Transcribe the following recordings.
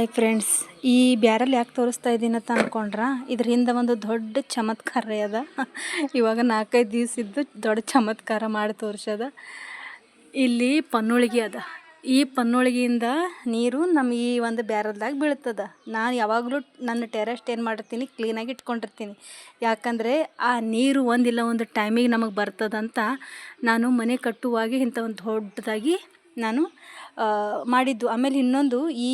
Hi friends, ಈ ಬ್ಯಾರಲ್ಲಿ ಯಾಕೆ ತೋರಿಸ್ತಾ ಇದ್ದೀನಂತ ಇದ್ರ ಹಿಂದೆ ಒಂದು ದೊಡ್ಡ ಚಮತ್ಕಾರ ಅದ. ಇವಾಗ ನಾಲ್ಕೈದು ದಿವಸದ್ದು ದೊಡ್ಡ ಚಮತ್ಕಾರ ಮಾಡಿ ತೋರಿಸೋದ. ಇಲ್ಲಿ ಪನ್ನುಳಿಗೆ ಅದ. ಈ ಪನ್ನೋಳಿಗೆಯಿಂದ ನೀರು ನಮ್ಮ ಈ ಒಂದು ಬ್ಯಾರಲ್ದಾಗ ಬೀಳ್ತದ. ನಾನು ಯಾವಾಗಲೂ ನನ್ನ ಟೆರೆಸ್ಟ್ ಏನು ಮಾಡಿರ್ತೀನಿ ಕ್ಲೀನಾಗಿ ಇಟ್ಕೊಂಡಿರ್ತೀನಿ. ಯಾಕಂದರೆ ಆ ನೀರು ಒಂದಿಲ್ಲ, ಒಂದು ಟೈಮಿಗೆ ನಮಗೆ ಬರ್ತದಂತ ನಾನು ಮನೆ ಕಟ್ಟುವಾಗ ಇಂಥ ಒಂದು ದೊಡ್ಡದಾಗಿ ನಾನು ಮಾಡಿದ್ದು. ಆಮೇಲೆ ಇನ್ನೊಂದು, ಈ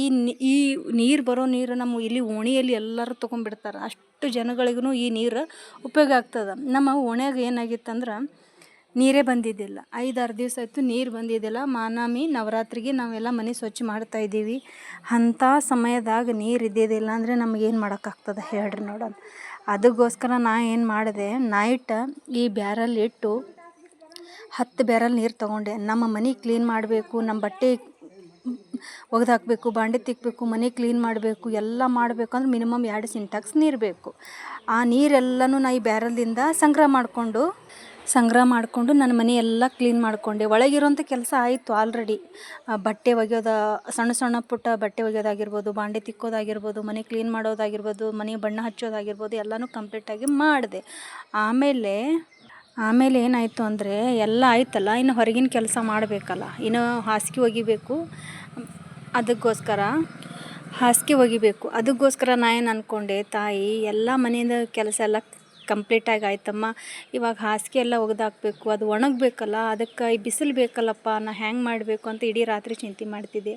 ಈ ನೀರು ಬರೋ ನೀರು ನಮ್ಮ ಇಲ್ಲಿ ಓಣಿಯಲ್ಲಿ ಎಲ್ಲರೂ ತೊಗೊಂಡ್ಬಿಡ್ತಾರೆ. ಅಷ್ಟು ಜನಗಳಿಗೂ ಈ ನೀರು ಉಪಯೋಗ ಆಗ್ತದೆ. ನಮ್ಮ ಓಣ್ಯಾಗ ಏನಾಗಿತ್ತಂದ್ರೆ, ನೀರೇ ಬಂದಿದ್ದಿಲ್ಲ. ಐದಾರು ದಿವಸ ಆಯಿತು ನೀರು ಬಂದಿದ್ದಿಲ್ಲ. ಮಾನಾಮಿ, ನವರಾತ್ರಿಗೆ ನಾವೆಲ್ಲ ಮನೆ ಸ್ವಚ್ಛ ಮಾಡ್ತಾ ಇದ್ದೀವಿ. ಅಂಥ ಸಮಯದಾಗ ನೀರು ಇದ್ದಿದ್ದಿಲ್ಲ ಅಂದರೆ ನಮಗೇನು ಮಾಡೋಕ್ಕಾಗ್ತದೆ ಹೇಳ್ರಿ ನೋಡೋಣ. ಅದಕ್ಕೋಸ್ಕರ ನಾ ಏನು ಮಾಡಿದೆ, ನೈಟ್ ಈ ಬ್ಯಾರಲ್ಲಿ ಇಟ್ಟು ಹತ್ತು ಬ್ಯಾರಲ್ ನೀರು ತೊಗೊಂಡೆ. ನಮ್ಮ ಮನೆ ಕ್ಲೀನ್ ಮಾಡಬೇಕು ನಮ್ಮ ಬಟ್ಟೆ ಒಗ್ದು ಹಾಕಬೇಕು ಬಾಂಡೆ ತಿಕ್ಕಬೇಕು ಮನೆ ಕ್ಲೀನ್ ಮಾಡಬೇಕು, ಎಲ್ಲ ಮಾಡಬೇಕು ಅಂದ್ರೆ ಮಿನಿಮಮ್ ಎರಡು ಸಿಂಟ್ಯಾಕ್ಸ್ ನೀರು ಬೇಕು. ಆ ನೀರೆಲ್ಲನೂ ನಾ ಈ ಬ್ಯಾರಲ್ದಿಂದ ಸಂಗ್ರಹ ಮಾಡಿಕೊಂಡು ಸಂಗ್ರಹ ಮಾಡಿಕೊಂಡು ನನ್ನ ಮನೆ ಎಲ್ಲ ಕ್ಲೀನ್ ಮಾಡಿಕೊಂಡೆ. ಒಳಗಿರೋಂಥ ಕೆಲಸ ಆಯಿತು ಆಲ್ರೆಡಿ ಬಟ್ಟೆ ಒಗೆಯೋದ, ಸಣ್ಣ ಸಣ್ಣ ಪುಟ್ಟ ಬಟ್ಟೆ ಒಗೆಯೋದಾಗಿರ್ಬೋದು, ಬಾಂಡೆ ತಿಕ್ಕೋದಾಗಿರ್ಬೋದು, ಮನೆ ಕ್ಲೀನ್ ಮಾಡೋದಾಗಿರ್ಬೋದು, ಮನೆ ಬಣ್ಣ ಹಚ್ಚೋದಾಗಿರ್ಬೋದು ಎಲ್ಲನೂ ಕಂಪ್ಲೀಟಾಗಿ ಮಾಡಿದೆ. ಆಮೇಲೆ ಆಮೇಲೆ ಏನಾಯಿತು ಅಂದರೆ ಎಲ್ಲ ಆಯ್ತಲ್ಲ, ಇನ್ನು ಹೊರಗಿನ ಕೆಲಸ ಮಾಡಬೇಕಲ್ಲ, ಇನ್ನು ಹಾಸಿಗೆ ಒಗಿಬೇಕು. ಅದಕ್ಕೋಸ್ಕರ ಹಾಸಿಗೆ ಒಗಿಬೇಕು. ಅದಕ್ಕೋಸ್ಕರ ನಾ ಏನು ಅಂದ್ಕೊಂಡೆ ತಾಯಿ, ಎಲ್ಲ ಮನೆಯಿಂದ ಕೆಲಸ ಎಲ್ಲ ಕಂಪ್ಲೀಟಾಗಿ ಆಯ್ತಮ್ಮ ಇವಾಗ ಹಾಸಿಗೆ ಎಲ್ಲ ಒಗೆದಾಕಬೇಕು, ಅದು ಒಣಗಬೇಕಲ್ಲ, ಅದಕ್ಕೆ ಈ ಬಿಸಿಲು ಬೇಕಲ್ಲಪ್ಪ, ನಾ ಹ್ಯಾಂಗೆ ಮಾಡಬೇಕು ಅಂತ ಇಡೀ ರಾತ್ರಿ ಚಿಂತೆ ಮಾಡ್ತಿದ್ದೆ.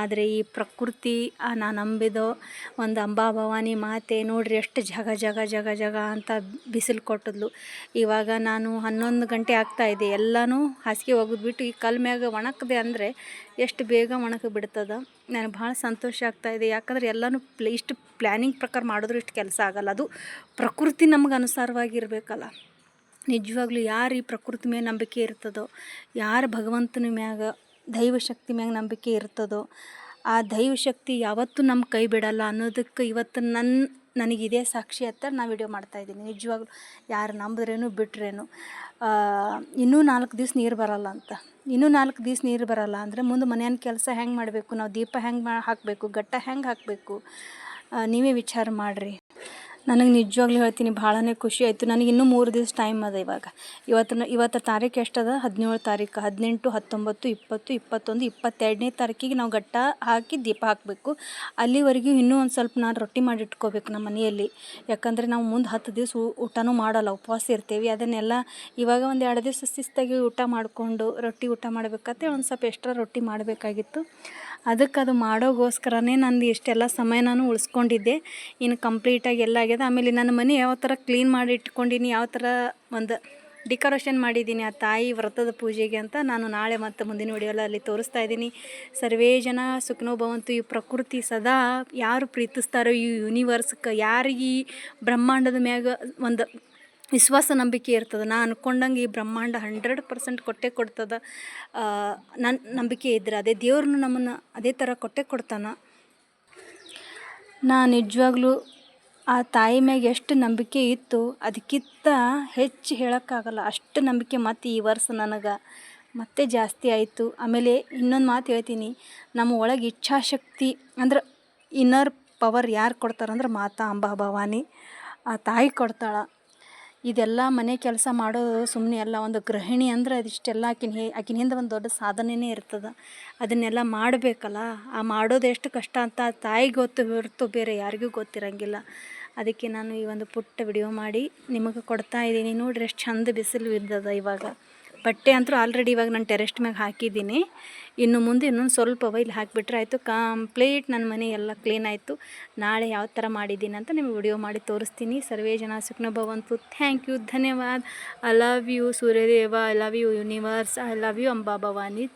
ಆದರೆ ಈ ಪ್ರಕೃತಿ ನಾನು ನಂಬಿದೋ ಒಂದು ಅಂಬಾ ಭವಾನಿ ಮಾತೆ ನೋಡ್ರಿ ಎಷ್ಟು ಜಗ ಜಗ ಜಗ ಜಗ ಅಂತ ಬಿಸಿಲು ಕೊಟ್ಟಿದ್ಲು. ಇವಾಗ ನಾನು ಹನ್ನೊಂದು ಗಂಟೆ ಆಗ್ತಾ ಇದೆ, ಎಲ್ಲನೂ ಹಾಸಿಗೆ ಒಗೆದ್ಬಿಟ್ಟು ಈ ಕಲ್ ಮ್ಯಾಗ ಒಣಗಿದೆ ಅಂದರೆ ಎಷ್ಟು ಬೇಗ ಒಣಕ ಬಿಡ್ತದ. ನನಗೆ ಭಾಳ ಸಂತೋಷ ಆಗ್ತಾ ಇದೆ. ಯಾಕಂದ್ರೆ ಎಲ್ಲನೂ ಪ್ಲೇ, ಇಷ್ಟು ಪ್ಲ್ಯಾನಿಂಗ್ ಪ್ರಕಾರ ಮಾಡಿದ್ರು ಇಷ್ಟು ಕೆಲಸ ಆಗಲ್ಲ. ಅದು ಪ್ರಕೃತಿ ನಮ್ಗೆ ಅನುಸಾರವಾಗಿರ್ಬೇಕಲ್ಲ. ನಿಜವಾಗ್ಲೂ ಯಾರು ಈ ಪ್ರಕೃತಿ ಮೇಲೆ ನಂಬಿಕೆ ಇರ್ತದೋ, ಯಾರು ಭಗವಂತನ ಮ್ಯಾಗ, ದೈವ ಶಕ್ತಿ ಮ್ಯಾಗ ನಂಬಿಕೆ ಇರ್ತದೋ, ಆ ದೈವಶಕ್ತಿ ಯಾವತ್ತೂ ನಮ್ಮ ಕೈ ಬಿಡಲ್ಲ ಅನ್ನೋದಕ್ಕೆ ಇವತ್ತು ನನ್ನ ನನಗಿದೇ ಸಾಕ್ಷಿ ಅಂತ ನಾ ವಿಡಿಯೋ ಮಾಡ್ತಾಯಿದ್ದೀನಿ ನಿಜವಾಗ್ಲೂ ಯಾರು ನಂಬಿದ್ರೇನು ಬಿಟ್ರೇನು ಇನ್ನೂ ನಾಲ್ಕು ದಿವ್ಸ ನೀರು ಬರಲ್ಲ ಅಂತ. ಇನ್ನೂ ನಾಲ್ಕು ದಿವ್ಸ ನೀರು ಬರಲ್ಲ ಅಂದರೆ ಮುಂದೆ ಮನೆಯನ್ನ ಕೆಲಸ ಹೆಂಗೆ ಮಾಡಬೇಕು, ನಾವು ದೀಪ ಹೆಂಗೆ ಮಾ, ಹಾಕಬೇಕು, ಗಟ್ಟ ಹೆಂಗೆ ಹಾಕಬೇಕು ನೀವೇ ವಿಚಾರ ಮಾಡಿರಿ. ನನಗೆ ನಿಜವಾಗ್ಲೂ ಹೇಳ್ತೀನಿ, ಭಾಳನೇ ಖುಷಿ ಆಯಿತು. ನನಗೆ ಇನ್ನೂ ಮೂರು ದಿವಸ ಟೈಮ್ ಅದ ಇವಾಗ. ಇವತ್ತು ಇವತ್ತು ತಾರೀಕು ಎಷ್ಟದ? ಹದಿನೇಳು ತಾರೀಕು ಹದಿನೆಂಟು, ಹತ್ತೊಂಬತ್ತು, ಇಪ್ಪತ್ತು, ಇಪ್ಪತ್ತೊಂದು, ಇಪ್ಪತ್ತೆರಡನೇ ತಾರೀಕಿಗೆ ನಾವು ಗಟ್ಟ ಹಾಕಿ ದೀಪ ಹಾಕಬೇಕು. ಅಲ್ಲಿವರೆಗೂ ಇನ್ನೂ ಒಂದು ಸ್ವಲ್ಪ ನಾನು ರೊಟ್ಟಿ ಮಾಡಿ ಇಟ್ಕೋಬೇಕು ನಮ್ಮ ಮನೆಯಲ್ಲಿ. ಯಾಕಂದರೆ ನಾವು ಮುಂದೆ ಹತ್ತು ದಿವಸ ಊಟನೂ ಮಾಡಲ್ಲ, ಉಪವಾಸ ಇರ್ತೀವಿ. ಅದನ್ನೆಲ್ಲ ಇವಾಗ ಒಂದು ಎರಡು ದಿವಸ ಶಿಸ್ತಾಗಿ ಊಟ ಮಾಡಿಕೊಂಡು ರೊಟ್ಟಿ ಊಟ ಮಾಡಬೇಕಂತ ಒಂದು ಸ್ವಲ್ಪ ಎಕ್ಸ್ಟ್ರಾ ರೊಟ್ಟಿ ಮಾಡಬೇಕಾಗಿತ್ತು. ಅದಕ್ಕೆ ಅದು ಮಾಡೋಗೋಸ್ಕರನೇ ನಂದು ಇಷ್ಟೆಲ್ಲ ಸಮಯ ನಾನು ಉಳಿಸ್ಕೊಂಡಿದ್ದೆ. ಇನ್ನು ಕಂಪ್ಲೀಟಾಗಿ ಎಲ್ಲ ಆಗ್ಯದ. ಆಮೇಲೆ ನನ್ನ ಮನೆ ಯಾವ ಥರ ಕ್ಲೀನ್ ಮಾಡಿ ಇಟ್ಕೊಂಡಿನಿ, ಯಾವ ಥರ ಒಂದು ಡೆಕೋರೇಷನ್ ಮಾಡಿದ್ದೀನಿ ಆ ತಾಯಿ ವ್ರತದ ಪೂಜೆಗೆ ಅಂತ ನಾನು ನಾಳೆ ಮತ್ತು ಮುಂದಿನ ವಿಡಿಯೋದಲ್ಲಿ ತೋರಿಸ್ತಾ ಇದ್ದೀನಿ. ಸರ್ವೇ ಜನ ಭವಂತು ಈ ಪ್ರಕೃತಿ ಸದಾ ಯಾರು ಪ್ರೀತಿಸ್ತಾರೋ ಈ ಯೂನಿವರ್ಸ್ಗೆ ಯಾರಿಗೆ ಈ ಬ್ರಹ್ಮಾಂಡದ ಮ್ಯಾಗ ಒಂದು ವಿಶ್ವಾಸ ನಂಬಿಕೆ ಇರ್ತದೆ. ನಾ ಅನ್ಕೊಂಡಂಗೆ ಈ ಬ್ರಹ್ಮಾಂಡ ಹಂಡ್ರೆಡ್ ಪರ್ಸೆಂಟ್ ಕೊಟ್ಟೆ ಕೊಡ್ತದ. ನನ್ನ ನಂಬಿಕೆ ಇದ್ರೆ ಅದೇ ದೇವ್ರನ್ನು ನಮ್ಮನ್ನು ಅದೇ ಥರ ಕೊಟ್ಟೆ ಕೊಡ್ತಾನೆ. ನಾ ನಿಜವಾಗ್ಲೂ ಆ ತಾಯಿ ಮ್ಯಾಗ ಎಷ್ಟು ನಂಬಿಕೆ ಇತ್ತು ಅದಕ್ಕಿಂತ ಹೆಚ್ಚು ಹೇಳೋಕ್ಕಾಗಲ್ಲ. ಅಷ್ಟು ನಂಬಿಕೆ ಮತ್ತು ಈ ವರ್ಷ ನನಗೆ ಮತ್ತೆ ಜಾಸ್ತಿ ಆಯಿತು. ಆಮೇಲೆ ಇನ್ನೊಂದು ಮಾತು ಹೇಳ್ತೀನಿ. ನಮ್ಮ ಒಳಗೆ ಇಚ್ಛಾಶಕ್ತಿ ಅಂದ್ರೆ ಇನ್ನರ್ ಪವರ್ ಯಾರು ಕೊಡ್ತಾರಂದ್ರೆ ಮಾತಾ ಅಂಬಾ ಭವಾನಿ. ಆ ತಾಯಿ ಕೊಡ್ತಾಳೆ. ಇದೆಲ್ಲ ಮನೆ ಕೆಲಸ ಮಾಡೋದು ಸುಮ್ಮನೆ ಅಲ್ಲ, ಒಂದು ಗೃಹಿಣಿ ಅಂದ್ರೆ ಅದಿಷ್ಟೆಲ್ಲ ಆಕಿನ ಹೇ, ಆಕಿನ ಹಿಂದೆ ಒಂದು ದೊಡ್ಡ ಸಾಧನೆನೇ ಇರ್ತದೆ. ಅದನ್ನೆಲ್ಲ ಮಾಡಬೇಕಲ್ಲ, ಆ ಮಾಡೋದು ಎಷ್ಟು ಕಷ್ಟ ಅಂತ ತಾಯಿ ಗೊತ್ತು ಹೊರತು ಬೇರೆ ಯಾರಿಗೂ ಗೊತ್ತಿರಂಗಿಲ್ಲ. ಅದಕ್ಕೆ ನಾನು ಈ ಒಂದು ಪುಟ್ಟ ವಿಡಿಯೋ ಮಾಡಿ ನಿಮಗೆ ಕೊಡ್ತಾ ಇದ್ದೀನಿ. ನೋಡ್ರಿ ಎಷ್ಟು ಚಂದ ಬಿಸಿಲು ಇದ್ದದ ಇವಾಗ. ಬಟ್ಟೆ ಅಂತೂ ಆಲ್ರೆಡಿ ಇವಾಗ ನಾನು ಟೆರೆಸ್ಟ್ ಮ್ಯಾಗ ಹಾಕಿದ್ದೀನಿ. ಇನ್ನು ಮುಂದೆ ಇನ್ನೊಂದು ಸ್ವಲ್ಪ ಇಲ್ಲಿ ಹಾಕಿಬಿಟ್ರೆ ಆಯಿತು. ಕಂಪ್ಲೀಟ್ ನನ್ನ ಮನೆ ಎಲ್ಲ ಕ್ಲೀನ್ ಆಯಿತು. ನಾಳೆ ಯಾವ ಥರ ಮಾಡಿದ್ದೀನಿ ಅಂತ ನಿಮಗೆ ವಿಡಿಯೋ ಮಾಡಿ ತೋರಿಸ್ತೀನಿ. ಸರ್ವೇ ಜನ ಸುಖನ ಭವಂತು. ಥ್ಯಾಂಕ್ ಯು ಧನ್ಯವಾದ. I love you Suryadeva. I love you universe I love you Amba Bhavani.